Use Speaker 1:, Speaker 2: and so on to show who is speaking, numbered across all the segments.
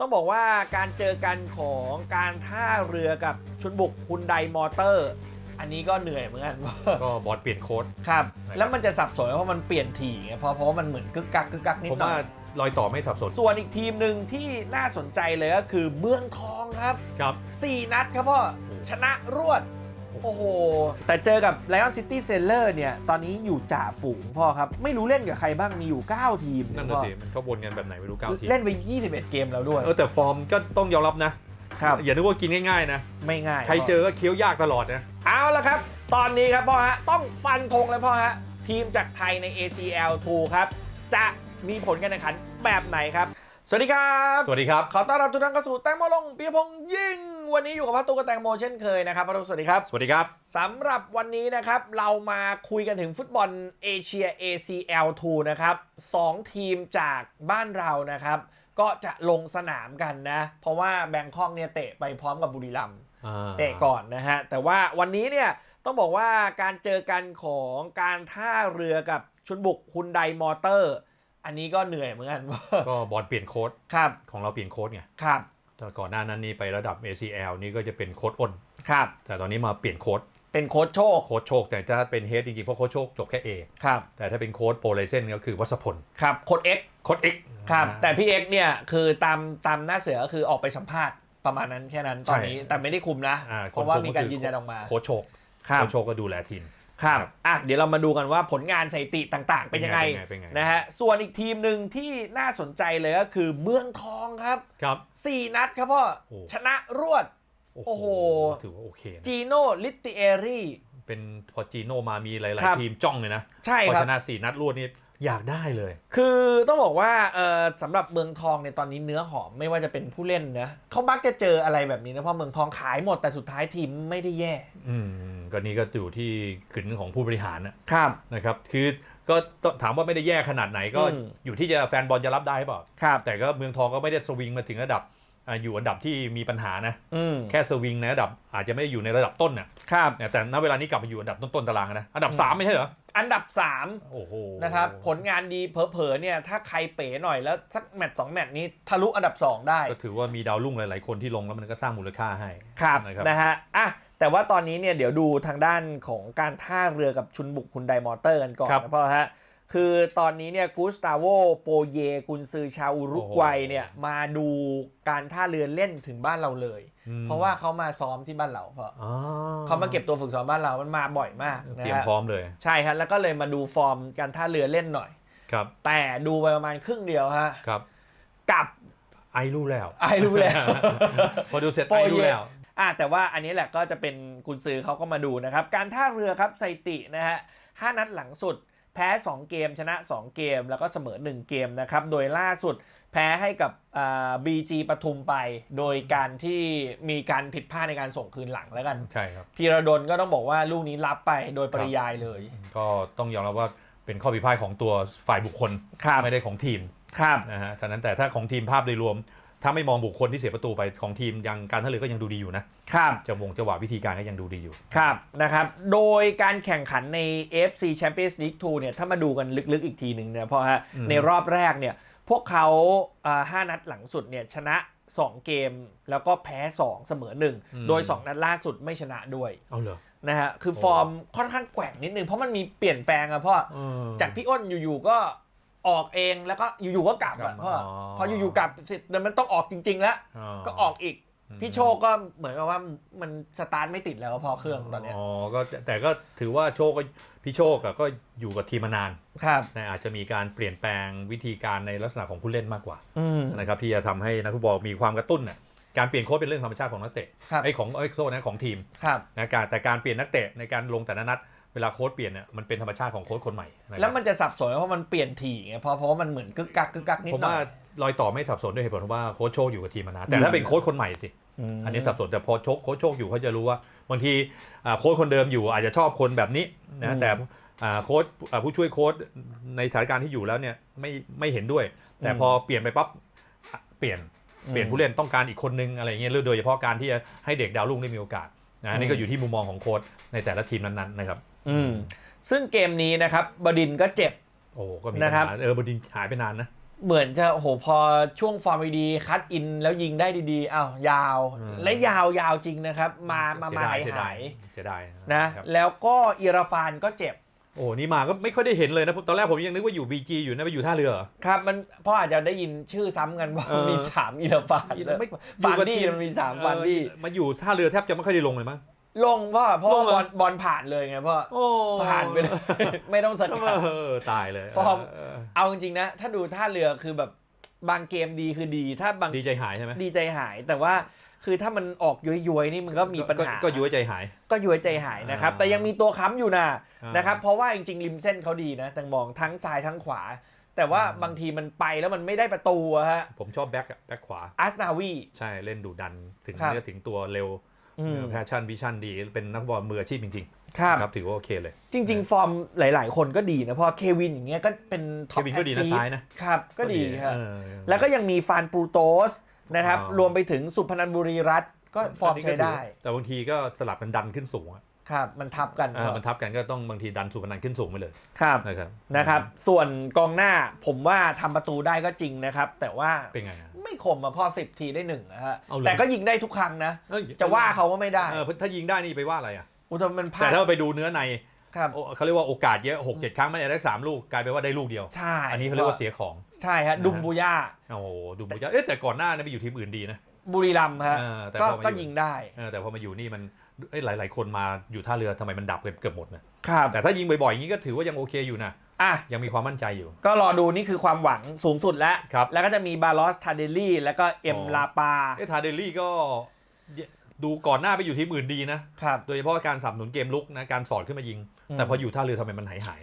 Speaker 1: ต้องบอกว่าการเจอกันของการท่าเรือกับชุนบุกฮุนไดมอเตอร์ อันนี้ก็เหนื่อยเหมือนกัน
Speaker 2: ก็บอร์ดเปลี่ยนโค้ด
Speaker 1: ครับ
Speaker 2: นะครับ
Speaker 1: แล้วมันจะสับสนเพราะมันเปลี่ยนถี่ไงเพราะเพราะว่ามันเหมือนกึกกักกึกกักนิด
Speaker 2: ผม
Speaker 1: หน่
Speaker 2: ว่า
Speaker 1: อย
Speaker 2: รอยต่อไม่สับสน
Speaker 1: ส่วนอีกทีมหนึ่งที่น่าสนใจเลยก็คือเมืองทองครับ
Speaker 2: ครับ
Speaker 1: 4 นัดครับพ่อ ชนะรวด โอ้โห แต่เจอกับ Lion City s e l l e r เนี่ย ตอนนี้อยู่จ่าฝูงพ่อครับ ไม่รู้เล่นกับใครบ้างมีอยู่ 9 ทีม
Speaker 2: นั่น
Speaker 1: พ่
Speaker 2: น่ะ
Speaker 1: อ
Speaker 2: สิมันก็วนกันแบบไหนไม่รู้เก้าทีม
Speaker 1: เล่นไป 21 เกมแล้วด้วย
Speaker 2: เออแต่ฟอร์มก็ต้องยอมรับนะ
Speaker 1: ครับ
Speaker 2: อย่านึกว่ากินง่ายๆนะ
Speaker 1: ไม่ง่าย
Speaker 2: ใครเจอก็เคี้ยวยากตลอดนะ
Speaker 1: เอาละครับ ตอนนี้ครับพ่อฮะ ต้องฟันธงเลยพ่อฮะ ทีมจากไทยใน ACL 2ครับ จะมีผลการแข่งขันแบบไหนครับ สวัสดีครับ
Speaker 2: สวัสดีครับ
Speaker 1: ขอต้อนรับทุกท่านเข้าสู่แตงโมลงปียพงษ์ยิ่ง วันนี้อยู่กับพัตุกบแตงโมเช่นเคยนะครับพัตุสวัสดีครับ
Speaker 2: สวัสดีครับ
Speaker 1: สำหรับวันนี้นะครับ เรามาคุยกันถึงฟุตบอลเอเชีย ACL 2นะครับสองทีมจากบ้านเรานะครับ ก็จะลงสนามกันนะ เพราะว่าแบงคอกเนี่ยเตะไปพร้อมกับบุรีรัมย์เตะก่อนนะฮะ แต่ว่าวันนี้เนี่ยต้องบอกว่าการเจอกันของการท่าเรือกับชุนบุกฮุนไดมอเตอร์ อันนี้ก็เหนื่อยเหมือนกัน
Speaker 2: ก็บอร์ดเปลี่ยนโค้ด
Speaker 1: ครับ
Speaker 2: ของเราเปลี่ยนโค้ดไง
Speaker 1: ครับ
Speaker 2: แต่ก่อนหน้านั้นนี่ไประดับ ACL นี่ก็จะเป็นโค้ดอ้น
Speaker 1: ครับ
Speaker 2: แต่ตอนนี้มาเปลี่ยนโค้ด
Speaker 1: เป็นโค้ชโชค
Speaker 2: โค้ดโชค แต่ถ้าเป็นเฮดจริงๆเพราะโค้ดโชคจบแค่ A
Speaker 1: ครับ
Speaker 2: แต่ถ้าเป็นโค้ดโปรไลเซนก็คือวัสพล
Speaker 1: ครับ โค้ชเอ็ก
Speaker 2: โค้ด X
Speaker 1: ครับ แต่พี่เอ็กเนี่ยคือตามตามหน้าเสือก็คือออกไปสัมภาษณ์ประมาณนั้นแค่นั้นตอนนี้ แต่ไม่ได้คุมนะ
Speaker 2: อ่
Speaker 1: เพราะว่า
Speaker 2: คคุ
Speaker 1: มีการ
Speaker 2: คือ
Speaker 1: ยืนยันออกมา
Speaker 2: โค้ดโชค
Speaker 1: ครับ
Speaker 2: โค้ดโชคก็ดูแลทีม
Speaker 1: ครับ
Speaker 2: ครับ
Speaker 1: อะเดี๋ยวเรามาดูกันว่าผลงานสถิติต่างๆ เป็นยังไง
Speaker 2: เป็นไงเป็นไง
Speaker 1: นะฮะส่วนอีกทีมหนึ่งที่น่าสนใจเลยก็คือเมืองทองครับ
Speaker 2: ครับ
Speaker 1: 4นัดครับพ่อ
Speaker 2: โอ้
Speaker 1: ชนะรวด โอ้โห
Speaker 2: ถือว่าโอเคนะ
Speaker 1: จีโน่ลิตติเอรี่
Speaker 2: เป็นพอจีโน่มามีหลาย
Speaker 1: ครับ
Speaker 2: ๆทีมจ้องเลยนะ
Speaker 1: ใช่
Speaker 2: พอ
Speaker 1: ครับ
Speaker 2: ชนะสี่นัดรวดนี่ อยากได้เลย
Speaker 1: คือต้องบอกว่าเอ่อสำหรับเมืองทองเนี่ยตอนนี้เนื้อหอมไม่ว่าจะเป็นผู้เล่นนะเขามักจะเจออะไรแบบนี้นะเพราะเมืองทองขายหมดแต่สุดท้ายทีมไม่ได้แย่
Speaker 2: อืมก็นี่ก็อยู่ที่ขืนของผู้บริหารนะครับ นะครับ คือก็ต้องถามว่าไม่ได้แย่ขนาดไหนก็
Speaker 1: อืม
Speaker 2: อยู่ที่จะแฟนบอลจะรับได้หรือเปล่า
Speaker 1: ครับ
Speaker 2: แต่ก็เมืองทองก็ไม่ได้สวิงมาถึงระดับอ่าอยู่อันดับที่มีปัญหานะ
Speaker 1: อืม
Speaker 2: แค่สวิงในระดับอาจจะไม่ได้อยู่ในระดับต้นน่ะ
Speaker 1: ครับ
Speaker 2: เนี่ยแต่ณเวลานี้กลับมาอยู่อันดับต้นๆตารางนะ อันดับสามไม่ใช่เหรอ
Speaker 1: อันดับ 3
Speaker 2: โอ้โห
Speaker 1: นะครับผลงานดีเผลอๆเนี่ยถ้าใครเป๋หน่อยแล้วสักแมตช์สองแมตช์นี้ทะลุอันดับ 2 ได้
Speaker 2: ก็ถือว่ามีดาวรุ่งหลาย ๆ คนที่ลงแล้วมันก็สร้างมูลค่าให้
Speaker 1: ครับ
Speaker 2: นะครับ
Speaker 1: นะฮะอะแต่ว่าตอนนี้เนี่ยเดี๋ยวดูทางด้านของการท่าเรือกับชุนบุกคุณไดมอเตอร์กันก่อน
Speaker 2: ครับ
Speaker 1: นะพ่อฮะ คือตอนนี้เนี่ยกูสตาโวโปเยกุนซือชาวอุรุกวัยเนี่ยมาดูการท่าเรือเล่นถึงบ้านเราเลย
Speaker 2: อืม
Speaker 1: เพราะว่าเขามาซ้อมที่บ้านเราเพราะ
Speaker 2: อ๋อ
Speaker 1: เขามาเก็บตัวฝึกซ้อมบ้านเรามันมาบ่อยมากนะ
Speaker 2: เตรียม
Speaker 1: ฮะ
Speaker 2: พร้อมเลย
Speaker 1: ใช่ครับแล้วก็เลยมาดูฟอร์มการท่าเรือเล่นหน่อย
Speaker 2: ครับ
Speaker 1: แต่ดูไปประมาณครึ่งเดียวฮะ
Speaker 2: ครับ
Speaker 1: กลับ
Speaker 2: ไอรู้แล้ว
Speaker 1: ไอรู้แล้ว
Speaker 2: พอดูเสร็จ
Speaker 1: โปร
Speaker 2: ไอ
Speaker 1: เย
Speaker 2: รู้แล้ว
Speaker 1: อะแต่ว่าอันนี้แหละก็จะเป็นกุนซือเขาก็มาดูนะครับ การท่าเรือครับสถิตินะฮะห้านัดหลังสุด แพ้ 2 เกมชนะ 2 เกมแล้วก็เสมอ 1 เกมนะครับ โดยล่าสุดแพ้ให้กับบีจีปทุมไป โดยการที่มีการผิดพลาดในการส่งคืนหลังแล้วกัน
Speaker 2: ใช่ครับ
Speaker 1: พีระดลก็ต้องบอกว่าลูกนี้รับไปโดยปริยายเลย
Speaker 2: ก็ต้องยอมรับว่าเป็นข้อผิดพลาดของตัวฝ่ายบุคคล
Speaker 1: ครับ
Speaker 2: ไม่ได้ของทีม
Speaker 1: ครับ
Speaker 2: นะฮะฉะนั้นแต่ถ้าของทีมภาพโดยรวม ถ้าไม่มองบุคคลที่เสียประตูไปของทีมยังการท่าเรือก็ยังดูดีอยู่นะครับจะวงจังหวะวิธีการก็ยังดูดีอยู่
Speaker 1: ครับนะครับ โดยการแข่งขันใน AFC Champions League 2เนี่ยถ้ามาดูกันลึกๆอีกทีหนึ่งเนี่ยเพราะฮะ
Speaker 2: อืม
Speaker 1: ในรอบแรกเนี่ยพวกเขาอ่าห้านัดหลังสุดเนี่ยชนะ 2 เกมแล้วก็แพ้ 2 เสมอ1โดย 2 นัดล่าสุดไม่ชนะด้วย
Speaker 2: เอาเหรอ
Speaker 1: นะฮะคือ
Speaker 2: โอ้
Speaker 1: ฟอร์มค่อนข้างแกว่งนิดนึงเพราะมันมีเปลี่ยนแปลงอะเพราะ
Speaker 2: เออ
Speaker 1: จากพี่อ้นอยู่ๆก็ ออกเองแล้วก็อยู่ๆก็กลับ
Speaker 2: กลั
Speaker 1: อะ
Speaker 2: บ
Speaker 1: เพราะ
Speaker 2: อ๋อ
Speaker 1: พออยู่ๆกลับเสร็จแต่มันต้องออกจริง ๆ แล้ว ก็ออกอีกพี่โชคก็เหมือนกับว่ามันสตาร์ทไม่ติดแล้วพอเครื่องตอนเนี้ย
Speaker 2: อ๋อก็แต่ก็ถือว่าโชคก็พี่โชคอะก็อยู่กับทีมมานาน
Speaker 1: ครับ
Speaker 2: แต่อาจจะมีการเปลี่ยนแปลงวิธีการในลักษณะของผู้เล่นมากกว่า
Speaker 1: อืม
Speaker 2: นะครับที่จะทำให้นักฟุตบอลมีความกระตุ้นน่ะการเปลี่ยนโค้ชเป็นเรื่องธรรมชาติของนักเตะ
Speaker 1: ครับ
Speaker 2: ไอ้ของไอ้โทษนะของทีม
Speaker 1: ครับ
Speaker 2: นะการแต่การเปลี่ยนนักเตะในการลงแต่ละนัด เวลาโค้ชเปลี่ยนเนี่ยมันเป็นธรรมชาติของโค้ชคนใหม่นะครับ
Speaker 1: แล้วมันจะสับสนเพราะมันเปลี่ยนถี่ไงเพราะเพราะว่ามันเหมือนกึกกักกึกกักนิด
Speaker 2: ผม
Speaker 1: หน่
Speaker 2: ว่า
Speaker 1: อย
Speaker 2: รอยต่อไม่สับสนด้วยเหตุผลว่าโค้ชโชคอยู่กับทีมมานานแต่ถ้าเป็นโค้ชคนใหม่สิ
Speaker 1: ม
Speaker 2: อันนี้สับสนแต่พอโชคโค้ชโชคอยู่เขาจะรู้ว่าบางทีอ่าโค้ชคนเดิมอยู่อาจจะชอบคนแบบนี้
Speaker 1: อื
Speaker 2: นะ
Speaker 1: ม
Speaker 2: แต่อ่าโค้ชอ่าผู้ช่วยโค้ชในสถานการณ์ที่อยู่แล้วเนี่ยไม่ไม่เห็นด้วย แต่พอเปลี่ยนไปปั๊บอะเปลี่ยนเปลี่ยนผู้เล่นต้องการอีกคนนึงอะไรเงี้ยหรือโดยเฉพาะการที่จะให้เด็กดาวรุ่งได้มีโอกาสนะอันนี้ก็อยู่ที่มุมมองของโค้ชในแต่ละทีมนั้นๆนะครับ
Speaker 1: อืมซึ่งเกมนี้นะครับบดินทร์ก็เจ็บ
Speaker 2: โอ้ก็มี
Speaker 1: นะครับ
Speaker 2: ปัญหาเออบดินทร์หายไปนานนะ
Speaker 1: เหมือนจะโอ้โหพอช่วงฟอร์มดีๆคัดอินแล้วยิงได้ดีๆอ้าวยาว
Speaker 2: อืม
Speaker 1: และยาวยาวจริงนะครับ มามามาหาย
Speaker 2: เสียดา
Speaker 1: หายย
Speaker 2: เสียดาย
Speaker 1: นะ
Speaker 2: ครับ
Speaker 1: แล้วก็อิราฟานก็เจ็บ
Speaker 2: โอ้นี่มาก็ไม่ค่อยได้เห็นเลยนะตอนแรกผมยังนึกว่าอยู่ BG อยู่นะไปอยู่ท่าเรือเหรอ
Speaker 1: ครับมันเพราะอาจจะได้ยินชื่อซ้ำกันว่า
Speaker 2: เออ
Speaker 1: มีสามอิราฟาน
Speaker 2: ไม่
Speaker 1: ฟานดี้มันมีสามฟานดี้
Speaker 2: เออมาอยู่ท่าเรือแทบจะไม่ค่อยได้ลงเลยมั้ง
Speaker 1: ลงเพราะเพราะ
Speaker 2: ลงเหร
Speaker 1: บ
Speaker 2: อ
Speaker 1: อลบอลผ่านเลยไงเพราะ
Speaker 2: โอ้
Speaker 1: ผ่านไปเลย ไม่ต้องสกัด
Speaker 2: เออตายเลย
Speaker 1: ฟอร์ม
Speaker 2: เออ
Speaker 1: เอาจริงๆนะ ถ้าดูท่าเรือคือแบบบางเกมดีคือดี ถ้าบาง
Speaker 2: ดีใจหายใช่ไหม
Speaker 1: ดีใจหาย แต่ว่าคือถ้ามันออกย้วยๆนี่มันก็มีปัญหา
Speaker 2: ก็ก็อยู่ให้ใจหาย
Speaker 1: ก็ย้วยใจหายนะครับ
Speaker 2: อ่า
Speaker 1: แต่ยังมีตัวค้ำอยู่นะ
Speaker 2: อ่าน
Speaker 1: นะครับ เพราะว่าจริงๆริมเส้นเขาดีนะแตงมองทั้งซ้ายทั้งขวา แต่ว่า
Speaker 2: อืม
Speaker 1: บางทีมันไปแล้วมันไม่ได้ประตูอะฮะ
Speaker 2: ผมชอบแบ็คอะแบ็คขวา
Speaker 1: อาร์สนาวี
Speaker 2: ใช่เล่นดุดันถึง
Speaker 1: ครับ
Speaker 2: เนื้อถึงตัวเร็ว
Speaker 1: อืม
Speaker 2: แพชชั่นวิชั่นดี เป็นนักบอลมืออาชีพจริง
Speaker 1: ครับ
Speaker 2: ๆครับถือว่าโอเคเลย
Speaker 1: จริง ๆ ฟอร์มหลาย ๆ คนก็ดีนะเพราะเควินอย่างเงี้ยก็เป็น
Speaker 2: เค
Speaker 1: ท็อป
Speaker 2: วินก็ดีนะซ้ายนะครับ
Speaker 1: ก็ดีครับ
Speaker 2: เออ
Speaker 1: แล้วก็ยังมีฟานปูโตสนะครับ
Speaker 2: อ๋อ
Speaker 1: รวมไปถึงสุพนันบุรีรัตน์ก็ฟอร์มใช้ได้
Speaker 2: แต่บางทีก็สลับมันดันขึ้นสูงอะ
Speaker 1: ครับมันทับกัน
Speaker 2: อ่ามันทับกันก็ต้องบางทีดันสุพนันขึ้นสูงไปเลย
Speaker 1: ครับ
Speaker 2: นะครับ
Speaker 1: นะครับ ส่วนกองหน้าผมว่าทำประตูได้ก็จริงนะครับ แต่ว่า
Speaker 2: เป็นไงอะ
Speaker 1: ไม่คมมาพอสิบทีได้หนึ่งนะฮะ
Speaker 2: เอาเลย
Speaker 1: แต่ก็ยิงได้ทุกครั้งนะ
Speaker 2: เอ้ย
Speaker 1: จะว่าเขาก็ไม่ได้
Speaker 2: เออถ้ายิงได้นี่ไปว่าอะไรอะ
Speaker 1: อุยแตมันพลา
Speaker 2: แต่
Speaker 1: ด
Speaker 2: ถ้าไปดูเนื้อใน
Speaker 1: ครับ
Speaker 2: โอ้เขาเรียกว่าโอกาสเยอะหกเจ็ดครั้งไม่ได้ได้สามลูกกลายเป็นว่าได้ลูกเดียว
Speaker 1: ใช่
Speaker 2: อันนี้เขาเรียกว่าเสียของ
Speaker 1: ใช่ฮะดุมบูย่า
Speaker 2: โอ้โหดูบุญเอ๊ะแต่ก่อนหน้าเนี่ยไปอยู่ทีมอื่นดีนะ
Speaker 1: บุรีรัมย์ฮะ
Speaker 2: เออแต่
Speaker 1: ก็
Speaker 2: พอมา
Speaker 1: ก็
Speaker 2: อยู่
Speaker 1: ยิงได้
Speaker 2: เออแต่พอมาอยู่นี่มันเอ้ยหลาย ๆ คนมาอยู่ท่าเรือทำไมมันดับเกือบหมดนะ ครับ แต่ถ้ายิงบ่อยๆอย่างนี้ก็ถือว่ายังโอเคอยู่นะ
Speaker 1: อะ
Speaker 2: ยังมีความมั่นใจอยู่
Speaker 1: ก็รอดูนี่คือความหวังสูงสุดแล้ว
Speaker 2: ครับ
Speaker 1: แล้วก็จะมีบาลอสทาเดลลี่ แล้วก็เอ็ม
Speaker 2: อ๋อ
Speaker 1: ลาปา
Speaker 2: เอ้ทาเดลลี่ก็ดูก่อนหน้าไปอยู่ทีมอื่นดีนะ
Speaker 1: ครับ
Speaker 2: โดยเฉพาะการสนับสนุนเกมลุกนะ การสอดขึ้นมายิงแต่พออยู่ท่าเรือทำไมมันหายหาย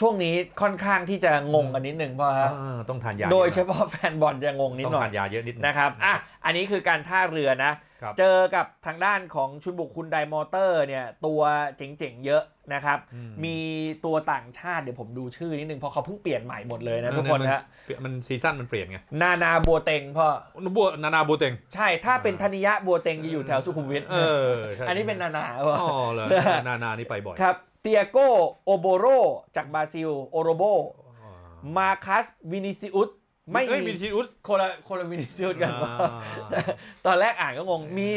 Speaker 1: ช่วงนี้ค่อนข้างที่จะงงกันนิดหนึ่งเพราะฮะ
Speaker 2: อ่าต้องทานยา
Speaker 1: โดย
Speaker 2: อะ
Speaker 1: เฉพาะแฟนบอลจะงงนิด
Speaker 2: ต้อง
Speaker 1: หน่อ
Speaker 2: ทายนยาเยอะนิดนึง
Speaker 1: นะครับ อะ อันนี้คือการท่าเรือนะ
Speaker 2: ครับ
Speaker 1: เจอกับทางด้านของชุนบุกคุณไดมอเตอร์เนี่ยตัวเจ๋งๆเยอะ นะครับ
Speaker 2: อืม
Speaker 1: มีตัวต่างชาติเดี๋ยวผมดูชื่อนิดนึงเพราะเขาเพิ่งเปลี่ยนใหม่หมดเลยนะทุกคน
Speaker 2: เออ
Speaker 1: ฮะ
Speaker 2: มันมันซีซั่นมันเปลี่ยนไง
Speaker 1: นานาบัวเต็งพ่อ
Speaker 2: บัวนานาบัวเต็ง
Speaker 1: ใช่ถ้าเป็นธนิยะบัวเต็งจะอยู่แถวสุขุมวิท
Speaker 2: เออใช่
Speaker 1: อันนี้เป็นนานาพ่อ
Speaker 2: อ๋อเหรอนานานี่ไปบ่อย
Speaker 1: ครับเตียโกโอโบโรจากบราซิลโอโรโบมาคัสวินิซิอุสไม่
Speaker 2: เอ้ย
Speaker 1: มี
Speaker 2: มีทีอุส
Speaker 1: คนละคนละวินิซิอุสกัน
Speaker 2: อ่า
Speaker 1: ตอนแรกอ่านก็งงมี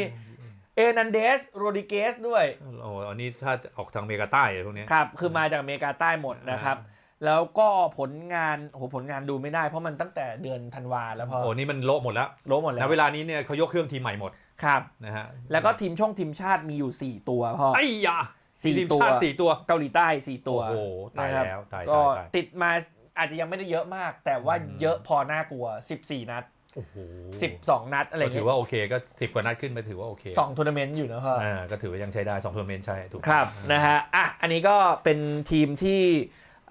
Speaker 1: เอนันเดสโรดิเกสด้วย
Speaker 2: โอ้อันนี้ถ้าออกทางอเมริกาใต้พวกเนี้ย
Speaker 1: ครับ คือมาจากอเมริกาใต้หมดนะครับ แล้วก็ผลงานโหผลงานดูไม่ได้เพราะมันตั้งแต่เดือนธันวาแล้วพอ
Speaker 2: โอ้นี่มันโละหมดแล้ว
Speaker 1: ลบหมดแล้
Speaker 2: ณ
Speaker 1: ว
Speaker 2: เวลานี้เนี่ยเขายกเครื่องทีมใหม่หมด
Speaker 1: ครับ
Speaker 2: นะฮะ
Speaker 1: แล้วก็ทีมช่องทีมชาติมีอยู่ 4 ตัวพ่อ
Speaker 2: ไอ้ยา
Speaker 1: สี่
Speaker 2: ทีม
Speaker 1: ตัว
Speaker 2: ชาติสี่ตัว
Speaker 1: เกาหลีใต้4ตัว
Speaker 2: โอ้โหตาย
Speaker 1: นะครับ
Speaker 2: แล้วตาย
Speaker 1: ก็
Speaker 2: ตายตาย
Speaker 1: ติดมาอาจจะยังไม่ได้เยอะมาก แต่ว่า
Speaker 2: อืม
Speaker 1: เยอะพอน่ากลัว 14 นัด
Speaker 2: โอ้โห
Speaker 1: 12นัดอะไร
Speaker 2: ก็ถื
Speaker 1: เงี้
Speaker 2: อยว่าโอเคก็สิบกว่านัดขึ้นไปถือว่าโอเค
Speaker 1: สองทัวร์นาเมนต์อยู่นะพ่อ
Speaker 2: อ่าก็ถือว่ายังใช้ได้สองทัวร์นาเมนต์ใช่ถูก
Speaker 1: ครับนะฮะอะอันนี้ก็เป็นทีมที่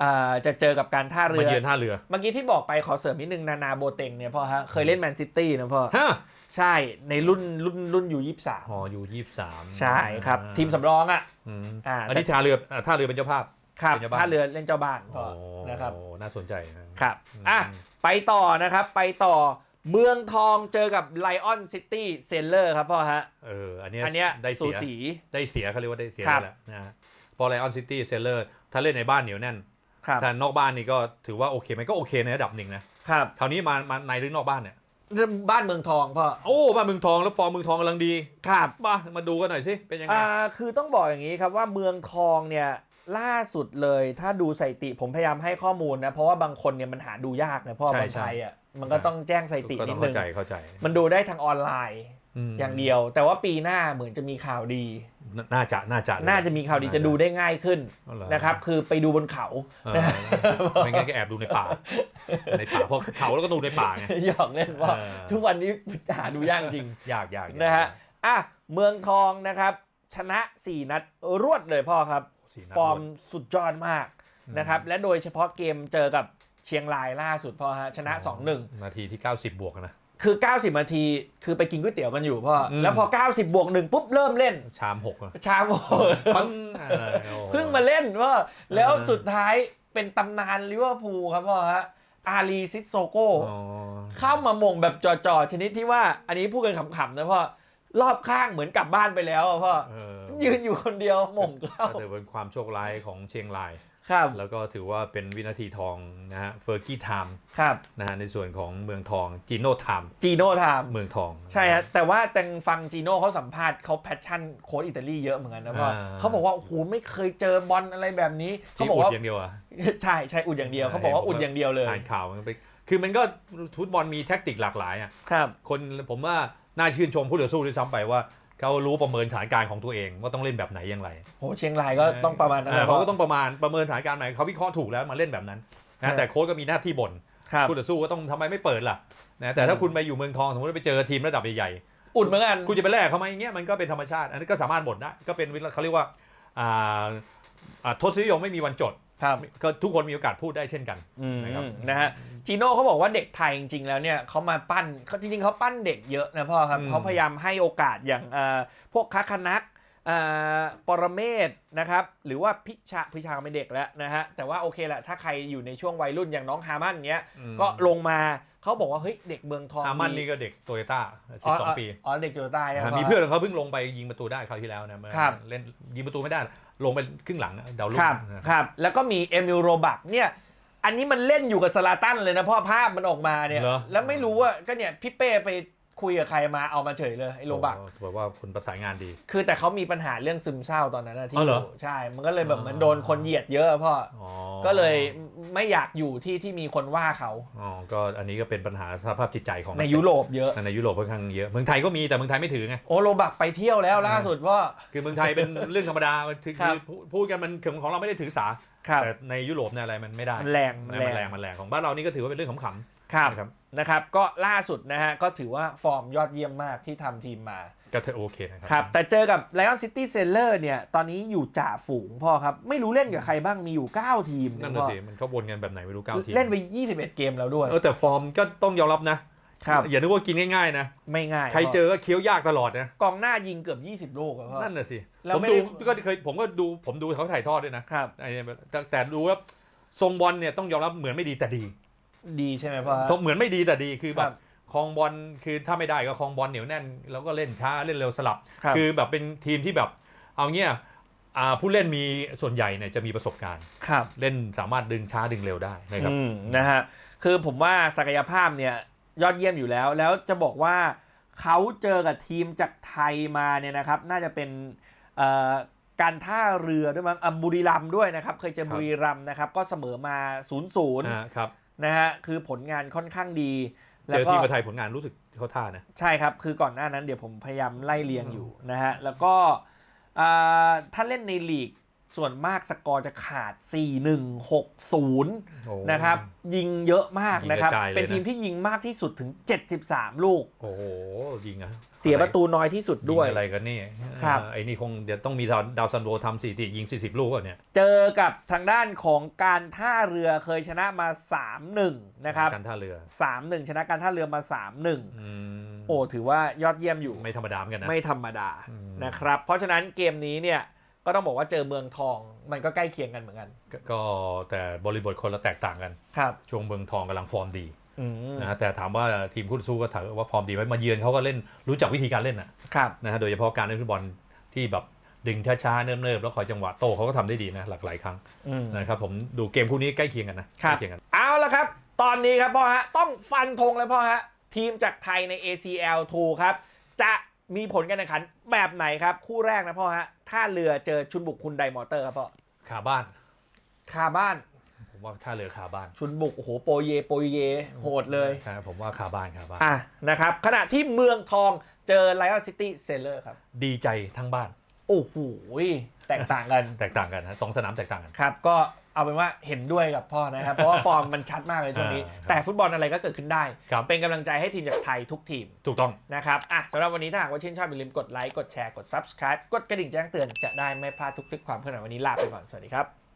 Speaker 1: อ่าจะเจอกับการท่าเรื
Speaker 2: มา
Speaker 1: อ
Speaker 2: เยือนท่าเรือ
Speaker 1: เมื่อกี้ที่บอกไปขอเสริมนิดนึงนานาโบเต็งเนี่ยพ่อฮะเคยเล่นแมนซิตี้นะพ่อ
Speaker 2: ฮะ
Speaker 1: ใช่ในรุ่นรุ่นรุ่นยูยี่สาม
Speaker 2: อ๋ออยู่ยี่สิบสาม
Speaker 1: ใช่ครับ ทีมสำรองอะ
Speaker 2: อืม
Speaker 1: อ่า
Speaker 2: อันนี้ท่าเรืออ่าท่าเรือเป็นเจ้าภาพ
Speaker 1: ครับ
Speaker 2: เป็นเจ้าบ้าน
Speaker 1: ท่าเรือเล่นเจ้าบ้านพ่อ
Speaker 2: โอ้
Speaker 1: นะครับ
Speaker 2: น่าสนใจนะ ครับ
Speaker 1: อะ ไปต่อนะครับ ไปต่อ เมืองทองเจอกับไลออนซิตี้เซนเลอร์ครับพ่อฮะ
Speaker 2: เออ อันเนี้ย
Speaker 1: อันเนี้ย
Speaker 2: ได้
Speaker 1: สู
Speaker 2: เสีย
Speaker 1: สี
Speaker 2: ได้เสียเขาเรียกว่าได้เสีย
Speaker 1: ครับ
Speaker 2: แหละนะฮะพอไลออนซิตี้เซเลอร์ถ้าเล่นในบ้านเหนียวแน่น
Speaker 1: ครับ
Speaker 2: ถ้านอกบ้านนี่ก็ถือว่าโอเคมันก็โอเคในระดับหนึ่งนะครับคราวนี้มามาในหรือนอกบ้านเนี่ย
Speaker 1: บ้านเมืองทองพ่อ
Speaker 2: โอ้บ้านเมืองทองแล้วฟอร์มเมืองทองกำลังดี
Speaker 1: ครับ
Speaker 2: มามาดูกันหน่อยสิเป็นยังไง
Speaker 1: อ่าคือต้องบอกอย่างนี้ครับว่าเมืองทองเนี่ยล่าสุดเลย ถ้าดูสถิติผมพยายามให้ข้อมูลนะ เพราะว่าบางคนเนี่ยมันหาดูยากนะเพราะว่า
Speaker 2: ใช่
Speaker 1: บาง
Speaker 2: ใช่
Speaker 1: ไทยอะ มันก็ต้องแจ้งสถิติ
Speaker 2: ก็
Speaker 1: นิ
Speaker 2: ต้อ
Speaker 1: ด
Speaker 2: ง
Speaker 1: นึ
Speaker 2: เข้างใจเข้าใจ
Speaker 1: มันดูได้ทางออนไลน์
Speaker 2: ม
Speaker 1: อย่างเดียว แต่ว่าปีหน้าเหมือนจะมีข่าวดี
Speaker 2: น่าน่าจะน่าจะเลย
Speaker 1: น่าจะมีข่าวดีจะดูได้ง่ายขึ้น
Speaker 2: อ๋อเหรอ
Speaker 1: นะครับ คือไปดูบนเขา
Speaker 2: เออไม่งั้นก็แอบดูในป่าในป่าเพราะเขาแล้วก็ดูในป่าไง
Speaker 1: หยอกเล่นว่า
Speaker 2: เออ
Speaker 1: ทุกวันนี้หาดูยากจริง
Speaker 2: ยากยากยาก
Speaker 1: นะฮะอะเมืองทองนะครับ ชนะ 4 นัดรวดเลยพ่อครับ
Speaker 2: สี่นัด
Speaker 1: ฟอร์ม
Speaker 2: รวด
Speaker 1: สุดยอดมากนะครับ และโดยเฉพาะเกมเจอกับเชียงรายล่าสุดพ่อฮะชนะ 2-1
Speaker 2: นาทีที่ 90 บวกนะ
Speaker 1: คือ 90 นาทีคือไปกินก๋วยเตี๋ยวกันอยู่พ่ออ
Speaker 2: ม
Speaker 1: แล้วพอ 90 บวกหนึ่งปุ๊บเริ่มเล่น
Speaker 2: ชามหกอะ
Speaker 1: ชาโม
Speaker 2: ปังอะไรโอ้โห
Speaker 1: เพิ่งมาเล่นว่า แล้ว
Speaker 2: เออ
Speaker 1: สุดท้ายเป็นตำนานลิเวอร์พูลครับพ่อฮะอารีซิสโซโก
Speaker 2: อ๋อ
Speaker 1: เข้ามาหม่งแบบจ่อๆ ชนิดที่ว่าอันนี้พูดกันขำๆนะพ่อรอบข้างเหมือนกลับบ้านไปแล้วอะพ่อ
Speaker 2: เออ
Speaker 1: ยืนอยู่คนเดียวหม่งเข้า
Speaker 2: ก็ถือเป็นความโชคร้ายของเชียงราย
Speaker 1: ครับ
Speaker 2: แล้วก็ถือว่าเป็นวินาทีทองนะฮะเฟอร์กี้ไทม์
Speaker 1: ครับ
Speaker 2: นะฮะในส่วนของเมืองทองจีโน่ไทม์
Speaker 1: จีโน่ไทม์
Speaker 2: เมืองทอง
Speaker 1: ใช่ฮะแต่ว่าแต่ฟังจีโน่เขาสัมภาษณ์เขาแพชชั่นโค้ดอิตาลีเยอะเหมือนกันนะพ่อเขาบอกว่าโอ้โหไม่เคยเจอบอลอะไรแบบนี้เขา
Speaker 2: ที่
Speaker 1: บอก
Speaker 2: อุด
Speaker 1: ว่า
Speaker 2: อย่างเดียวอะ
Speaker 1: ใช่ใช่อุดอย่างเดียวเขาบอกว่าอุดอย่างเดียวเลย
Speaker 2: อ่านข่าวมันไปคือมันก็ฟุตบอลมีแท็กติกหลากหลายอะ
Speaker 1: ครับ
Speaker 2: คนผมว่าน่าชื่นชมผู้ต่อสู้ด้วยซ้ำไปว่า เขารู้ประเมินสถานการณ์ของตัวเองว่าต้องเล่นแบบไหนอย่างไร
Speaker 1: โหเชียงรายก็ต้องประมาณนั้น
Speaker 2: เออ
Speaker 1: นะ
Speaker 2: เขา
Speaker 1: พ่
Speaker 2: ก็ต้องประมาณประเมินสถานการณ์ไหนเขาวิเคราะห์ถูกแล้วมาเล่นแบบนั้น
Speaker 1: ครั
Speaker 2: นะ
Speaker 1: บ
Speaker 2: แต่โค้ชก็มีหน้าที่บ่น
Speaker 1: ครับ
Speaker 2: ผู้ต่อสู้ก็ต้องทำไมไม่เปิดล่ะนะแต่ถ้าคุณไปอยู่เมืองทองสมมติว่าไปเจอทีมระดับใหญ่
Speaker 1: อุดเหมือนกัน
Speaker 2: ๆคุณจะไปแลกเขาไหมอย่างเงี้ยมันก็เป็นธรรมชาติ อันนี้ก็สามารถบ่นได้ก็เป็นวิเขาเรียกว่าอ่าอ่าทศนิยมไม่มีวันจด
Speaker 1: ครับ
Speaker 2: ก็ทุกคนมีโอกาสพูดได้เช่นกัน
Speaker 1: อืม
Speaker 2: นะครับ
Speaker 1: นะฮะจีโน่เขาบอกว่าเด็กไทยจริงๆแล้วเนี่ยเขามาปั้นเขาจริงๆเขาปั้นเด็กเยอะนะพ่อครับ
Speaker 2: อืม
Speaker 1: เขาพยายามให้โอกาสอย่างเอ่อพวกคัคนักเอ่อปรเมศนะครับหรือว่าพิชาพิชาก็เป็นเด็กแล้วนะฮะแต่ว่าโอเคแหละถ้าใครอยู่ในช่วงวัยรุ่นอย่างน้องฮามันเนี้ย
Speaker 2: อืม
Speaker 1: ก็ลงมาเขาบอกว่าเฮ้ยเด็กเมืองทอง
Speaker 2: อามันนี่ก็เด็กโตโยต้า
Speaker 1: อ๋อ
Speaker 2: 12ปี
Speaker 1: อ๋อเด็กโจต้าใช่ไหม
Speaker 2: อ่า
Speaker 1: พ่
Speaker 2: มีเพื่อนของเขาเพิ่งลงไปยิงประตูได้คราวที่แล้วนะเมื่อ
Speaker 1: ครับ
Speaker 2: เล่นยิงประตูไม่ได้ ลงไปครึ่งหลังนะดาวรุ่
Speaker 1: ค
Speaker 2: ง
Speaker 1: รับ
Speaker 2: นะ
Speaker 1: ครับ แล้วก็มีเอมิลโรบักเนี่ย อันนี้มันเล่นอยู่กับสลาตันเลยนะพ่อภาพมันออกมาเนี่ย
Speaker 2: เหรอ
Speaker 1: แล้วไม่รู้ว่าก็เนี่ยพี่เป้ไป คุยกับใครมาเอามาเฉยเลยไอ้โรบัก
Speaker 2: โอ้บอกว่าคนประสานงานดี
Speaker 1: คือแต่เขามีปัญหาเรื่องซึมเศร้าตอนนั้นนะที่
Speaker 2: อ๋อเหรอ
Speaker 1: อยู่ใช่ มันก็เลยแบบ
Speaker 2: อ๋อ
Speaker 1: เหมือนโดนคนเหยียดเยอะอะพ่อ
Speaker 2: อ๋อ
Speaker 1: ก็เลยไม่อยากอยู่ที่ที่มีคนว่าเขา
Speaker 2: อ๋อก็อันนี้ก็เป็นปัญหาสภาพจิตใจของ
Speaker 1: ในยุโรปเยอะ
Speaker 2: ในยุโรปค่อนข้างเยอะเมืองไทยก็มีแต่เมืองไทยไม่ถือไง
Speaker 1: โอ้โรบักไปเที่ยวแล้วล่าสุดพ่อ
Speaker 2: คือเมืองไทยเป็นเรื่องธรรมดาคือ
Speaker 1: ครับ
Speaker 2: คือพูดพูดกันมันของของเราไม่ได้ถือสา
Speaker 1: ครับ
Speaker 2: แต่ในยุโรปเนี่ยอะไรมันไม่ได้
Speaker 1: มันแรง
Speaker 2: มั
Speaker 1: มันน
Speaker 2: แร
Speaker 1: แรง
Speaker 2: งมันแรงของบ้านเรานี่ก็ถือว่าเป็นเรื่องขำ
Speaker 1: ครับ
Speaker 2: ๆนะครับ
Speaker 1: นะครับก็ล่าสุดนะฮะก็ถือว่าฟอร์มยอดเยี่ยมมากที่ทำทีมมา
Speaker 2: ก็เธอโอเคนะครั
Speaker 1: ครับ แต่เจอกับ Lion City Sailor เนี่ย ตอนนี้อยู่จ่าฝูงพ่อครับ ไม่รู้เล่นกับใครบ้างมีอยู่ 9 ทีม
Speaker 2: นั่น
Speaker 1: นะ
Speaker 2: น่ะ
Speaker 1: พ่อ
Speaker 2: สิมันเขาวนกันแบบไหนไม่รู้เก้าทีม
Speaker 1: เล่นไป 21 เกมแล้วด้วย
Speaker 2: เออแต่ฟอร์มก็ต้องยอมรับนะ ครับอย่านึกว่ากินง่ายๆนะ
Speaker 1: ไม่ง่าย
Speaker 2: ใครเจอก็เคี้ยวยากตลอดนะ
Speaker 1: กองหน้ายิงเกือบ 20 ลูกอะพ่อ
Speaker 2: นั่นน่ะสิ
Speaker 1: เรา
Speaker 2: ผม
Speaker 1: ไม่
Speaker 2: ดู
Speaker 1: ได้
Speaker 2: ก็เคยผมก็ดูผมดูเขาถ่ายทอดด้วยนะครับไอ้เนี่ยแต่แต่ดูแล้วทรงบอลเนี่ยต้องยอมรับเหมือนไม่ดีแต่ดี
Speaker 1: ดีใช่ไหมพ่อ
Speaker 2: ทรงเหมือนไม่ดีแต่ดีคือแบ
Speaker 1: ครับบ
Speaker 2: คลองบอลคือถ้าไม่ได้ก็คลองบอลเหนียวแน่น แล้วก็เล่นช้าเล่นเร็วสลับ
Speaker 1: ครับ
Speaker 2: คือแบบเป็นทีมที่แบบเอาเงี้ยอ่าผู้เล่นมีส่วนใหญ่เนี่ยจะมีประสบการณ์
Speaker 1: ครับ
Speaker 2: เล่นสามารถดึงช้าดึงเร็วได้นะครับ
Speaker 1: อืมนะฮะคือผมว่าศักยภาพเนี่ยยอดเยี่ยมอยู่แล้ว แล้วจะบอกว่าเขาเจอกับทีมจากไทยมาเนี่ยนะครับ น่าจะเป็นเอ่อการท่าเรือด้วยมั้งอะบุรีรัมย์ด้วยนะครับ เคยเจอ
Speaker 2: ครับ
Speaker 1: บุรีรัมย์นะครับ ก็เสมอมา 0-0
Speaker 2: อ่าครับ
Speaker 1: นะฮะคือผลงานค่อนข้างดี
Speaker 2: เจอทีมไทยผลงานรู้สึกเขาท่านะ
Speaker 1: ใช่ครับ คือก่อนหน้านั้นเดี๋ยวผมพยายามไล่เรียงอยู่นะฮะแล้วก็อ่าถ้าเล่นในลีก ส่วนมากสกอร์จะขาด 4-1-6-0
Speaker 2: โอ้
Speaker 1: นะครับ ยิงเยอะมากนะครับ
Speaker 2: ยิงกระจายเลยนะ
Speaker 1: เป็นทีมที่ยิงมากที่สุดถึง 73 ลูก
Speaker 2: โอ้โห ยิงอะ
Speaker 1: เสียประตูน้อยที่สุดด้วย
Speaker 2: งอะไรกันนี่
Speaker 1: ครับ
Speaker 2: อ่าไอ้นี่คงเดี๋ยวต้องมีดาวดาวซันโวทำสี่ทียิง 40 ลูกอะเนี่ย
Speaker 1: เจอกับทางด้านของการท่าเรือเคยชนะมา 3-1 นะครับ
Speaker 2: การท่าเรือ
Speaker 1: 3-1 ชนะการท่าเรือมา 3-1
Speaker 2: อืม
Speaker 1: โอ้ถือว่ายอดเยี่ยมอยู่
Speaker 2: ไม่ธรรมดาเหมือนกันนะ
Speaker 1: ไม่ธรรมดา
Speaker 2: อืม
Speaker 1: นะครับเพราะฉะนั้นเกมนี้เนี่ย ก็ต้องบอกว่าเจอเมืองทองมันก็ใกล้เคียงกันเหมือนกัน
Speaker 2: ก็ก็แต่บริบทคนละแตกต่างกัน
Speaker 1: ครับ
Speaker 2: ช่วงเมืองทองกำลังฟอร์มดี
Speaker 1: อืม
Speaker 2: นะแต่ถามว่าทีมคู่สู้ก็ถือว่าฟอร์มดีไหมมาเยือนเขาก็เล่นรู้จักวิธีการเล่นน่ะ
Speaker 1: ครับ
Speaker 2: นะฮะโดยเฉพาะการเล่นฟุตบอลที่แบบดึงช้าๆเนิบๆแล้วคอยจังหวะโตเขาก็ทำได้ดีนะหลากหลายครั้ง
Speaker 1: อืม
Speaker 2: นะครับผมดูเกมคู่นี้ใกล้เคียงกันนะ
Speaker 1: ครั
Speaker 2: ใก
Speaker 1: บ
Speaker 2: ล้เคียงกัน
Speaker 1: เอาละครับ ตอนนี้ครับพ่อฮะต้องฟันธงแล้วพ่อฮะทีมจากไทยใน ACL 2ครับจะมีผลการแข่งขันแบบไหนครับ คู่แรกนะพ่อฮะ ท่าเรือเจอชุนบุกคุณไดมอเตอร์ครับพ่อ
Speaker 2: คาบ้าน
Speaker 1: คาบ้าน
Speaker 2: ผมว่าท่าเรือคาบ้าน
Speaker 1: ชุนบุกโอ้โหโปรเยโปรเย โหดเลย
Speaker 2: ครับผมว่าคาบ้านคาบ้าน
Speaker 1: อะนะครับ ขณะที่เมืองทองเจอไลออนซิตี้เซเลอร์ครับ
Speaker 2: ดีใจทั้งบ้าน
Speaker 1: โอ้โหแตกต่างกัน
Speaker 2: แตกต่างกันนะสองสนามแตกต่างกัน
Speaker 1: ครับก็ เอาเป็นว่าเห็นด้วยกับพ่อนะครับ เพราะว่าฟอร์มมันชัดมากเลยช่วงนี้
Speaker 2: อ่าครับ
Speaker 1: แต่ฟุตบอลอะไรก็เกิดขึ้นได้
Speaker 2: ครับ
Speaker 1: เป็นกำลังใจให้ทีมจากไทยทุกทีม
Speaker 2: ถูกต้อง
Speaker 1: นะครับอะสำหรับวันนี้ถ้าหากว่าชื่นชอบอย่าลืมกดไลค์กดแชร์กด Subscribe กดกระดิ่งแจ้งเตือนจะได้ไม่พลาดทุกคลิปความเคลื่อนไหววันนี้ลาไปก่อนสวัสดีครับ